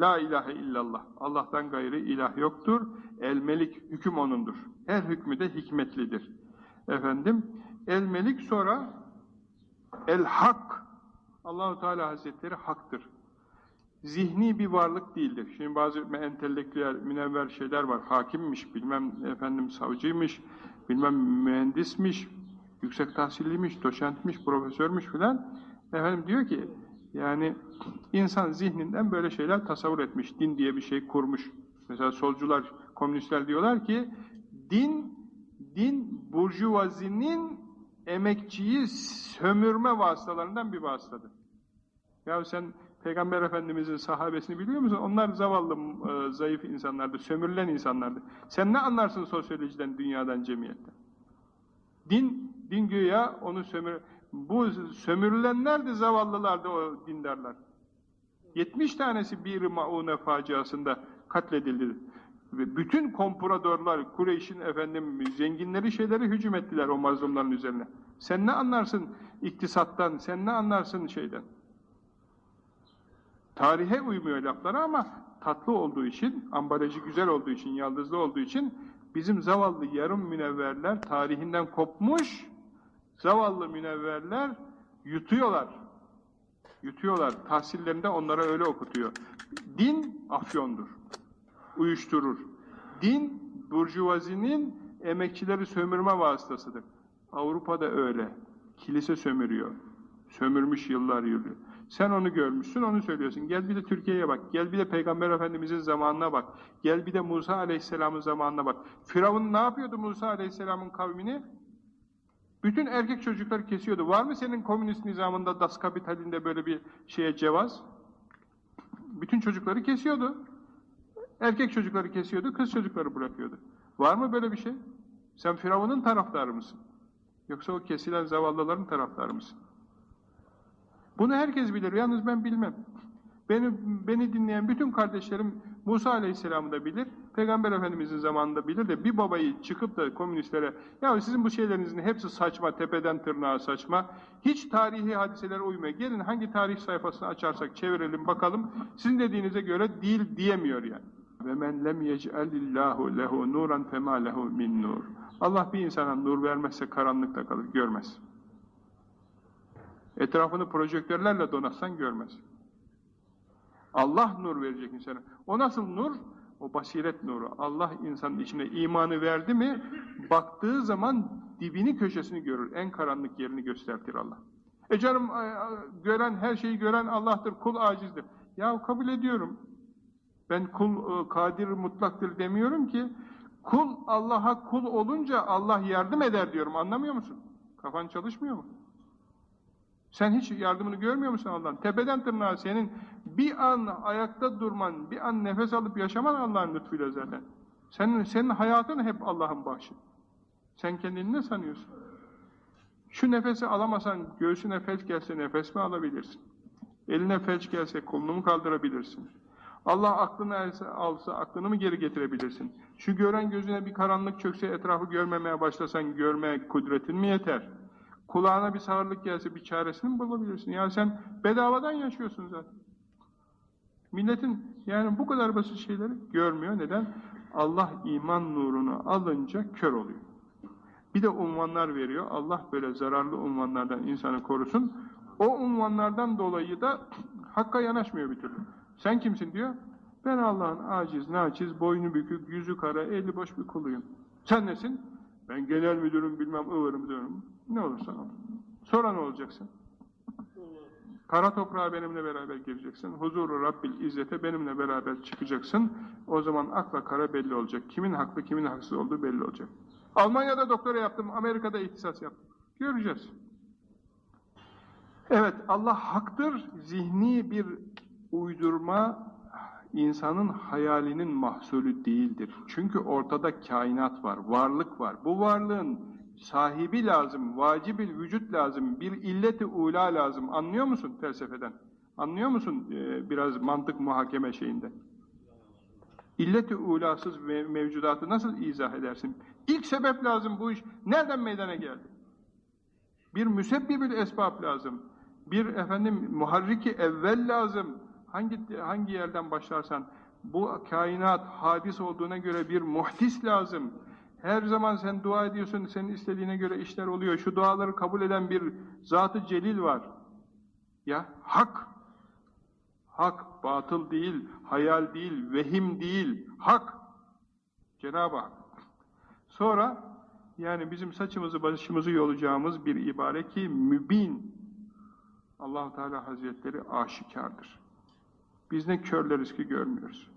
La ilahe illallah. Allah'tan gayrı ilah yoktur. El melik hüküm onundur. Her hükmü de hikmetlidir. Efendim el melik sonra el hak. Allahu Teala Hazretleri haktır. Zihni bir varlık değildir. Şimdi bazı entelektüel, münevver şeyler var. Hakimmiş, bilmem efendim savcıymış, bilmem mühendismiş, yüksek tahsilliymiş, doçentmiş, profesörmüş filan. Efendim diyor ki yani insan zihninden böyle şeyler tasavvur etmiş. Din diye bir şey kurmuş. Mesela solcular, komünistler diyorlar ki din din burjuvazinin emekçiyi sömürme vasıtalarından bir vasıtadır. Ya sen Peygamber Efendimiz'in sahabesini biliyor musun? Onlar zavallı, e, zayıf insanlardı, sömürülen insanlardı. Sen ne anlarsın sosyolojiden, dünyadan, cemiyetten? Din, din güya onu sömür... Bu sömürülenler de zavallılardı o dindarlar. 70 tanesi bir maune faciasında katledildi. Ve bütün kompuradorlar, Kureyş'in efendim zenginleri şeyleri hücum ettiler o mazlumların üzerine. Sen ne anlarsın iktisattan, sen ne anlarsın şeyden? Tarihe uymuyor lafları ama tatlı olduğu için, ambalajı güzel olduğu için, yaldızlı olduğu için bizim zavallı yarım münevverler tarihinden kopmuş, zavallı münevverler yutuyorlar. Yutuyorlar. Tahsillerinde onlara öyle okutuyor. Din afyondur. Uyuşturur. Din, burjuvazinin emekçileri sömürme vasıtasıdır. Avrupa'da öyle. Kilise sömürüyor. Sömürmüş yıllar yılı. Sen onu görmüşsün, onu söylüyorsun. Gel bir de Türkiye'ye bak. Gel bir de Peygamber Efendimiz'in zamanına bak. Gel bir de Musa Aleyhisselam'ın zamanına bak. Firavun ne yapıyordu Musa Aleyhisselam'ın kavmini? Bütün erkek çocukları kesiyordu. Var mı senin komünist nizamında, Das Kapital'inde böyle bir şeye cevaz? Bütün çocukları kesiyordu. Erkek çocukları kesiyordu, kız çocukları bırakıyordu. Var mı böyle bir şey? Sen Firavun'un taraftarı mısın? Yoksa o kesilen zavallıların taraftarı mısın? Bunu herkes bilir, yalnız ben bilmem. Beni, beni dinleyen bütün kardeşlerim Musa Aleyhisselam'ı da bilir, Peygamber Efendimiz'in zamanında bilir de bir babayı çıkıp da komünistlere ya sizin bu şeylerinizin hepsi saçma, tepeden tırnağa saçma, hiç tarihi hadiselere uymuyor. Gelin hangi tarih sayfasını açarsak çevirelim bakalım, sizin dediğinize göre değil diyemiyor yani. Ve men lem yec'alillahu lehu nuran fema lehu min nur. Allah bir insana nur vermezse karanlıkta kalır, görmez. Etrafını projektörlerle donatsan görmez. Allah nur verecek insana. O nasıl nur? O basiret nuru. Allah insanın içine imanı verdi mi, baktığı zaman dibini köşesini görür. En karanlık yerini göstertir Allah. E canım, gören, her şeyi gören Allah'tır, kul acizdir. Ya kabul ediyorum. Ben kul kadir mutlaktır demiyorum ki. Kul Allah'a kul olunca Allah yardım eder diyorum. Anlamıyor musun? Kafan çalışmıyor mu? Sen hiç yardımını görmüyor musun Allah'ın? Tepeden tırnağa senin bir an ayakta durman, bir an nefes alıp yaşaman Allah'ın lütfuyla zaten. Senin, senin hayatın hep Allah'ın bahşi. Sen kendini ne sanıyorsun? Şu nefesi alamasan, göğsüne felç gelse nefes mi alabilirsin? Eline felç gelse kolunu mu kaldırabilirsin? Allah aklını alsa aklını mı geri getirebilirsin? Şu gören gözüne bir karanlık çökse etrafı görmemeye başlasan görme kudretin mi yeter? Kulağına bir sağırlık gelse bir çaresini mi bulabilirsin? Ya sen bedavadan yaşıyorsun zaten. Milletin yani bu kadar basit şeyleri görmüyor. Neden? Allah iman nurunu alınca kör oluyor. Bir de unvanlar veriyor. Allah böyle zararlı unvanlardan insanı korusun. O unvanlardan dolayı da hakka yanaşmıyor bir türlü. Sen kimsin diyor. Ben Allah'ın aciz, naçiz, boynu bükük, yüzü kara, eli boş bir kuluyum. Sen nesin? Ben genel müdürüm, bilmem ıvırım diyorum. Ne olursan ol. Sonra ne olacaksın? Kara toprağa benimle beraber gireceksin. Huzuru Rabbil İzzet'e benimle beraber çıkacaksın. O zaman akla kara belli olacak. Kimin haklı, kimin haksız olduğu belli olacak. Almanya'da doktora yaptım, Amerika'da ihtisas yaptım. Göreceğiz. Evet, Allah haktır. Zihni bir uydurma insanın hayalinin mahsulü değildir. Çünkü ortada kainat var, varlık var. Bu varlığın sahibi lazım, vacibil vücut lazım, bir illeti ula lazım. Anlıyor musun felsefeden? Anlıyor musun ee, biraz mantık muhakeme şeyinde? İlleti ulasız mevcudatı nasıl izah edersin? İlk sebep lazım bu iş. Nereden meydana geldi? Bir müsebbibül esbab lazım. Bir efendim muharriki evvel lazım Hangi hangi yerden başlarsan bu kainat hadis olduğuna göre bir muhdis lazım. Her zaman sen dua ediyorsun, senin istediğine göre işler oluyor. Şu duaları kabul eden bir zat-ı celil var. Ya hak. Hak, batıl değil, hayal değil, vehim değil, hak. Cenab-ı Hak. Sonra yani bizim saçımızı başımızı yolacağımız bir ibare ki mübin. allah Teala Hazretleri aşikardır. Biz ne körleriz ki görmüyoruz.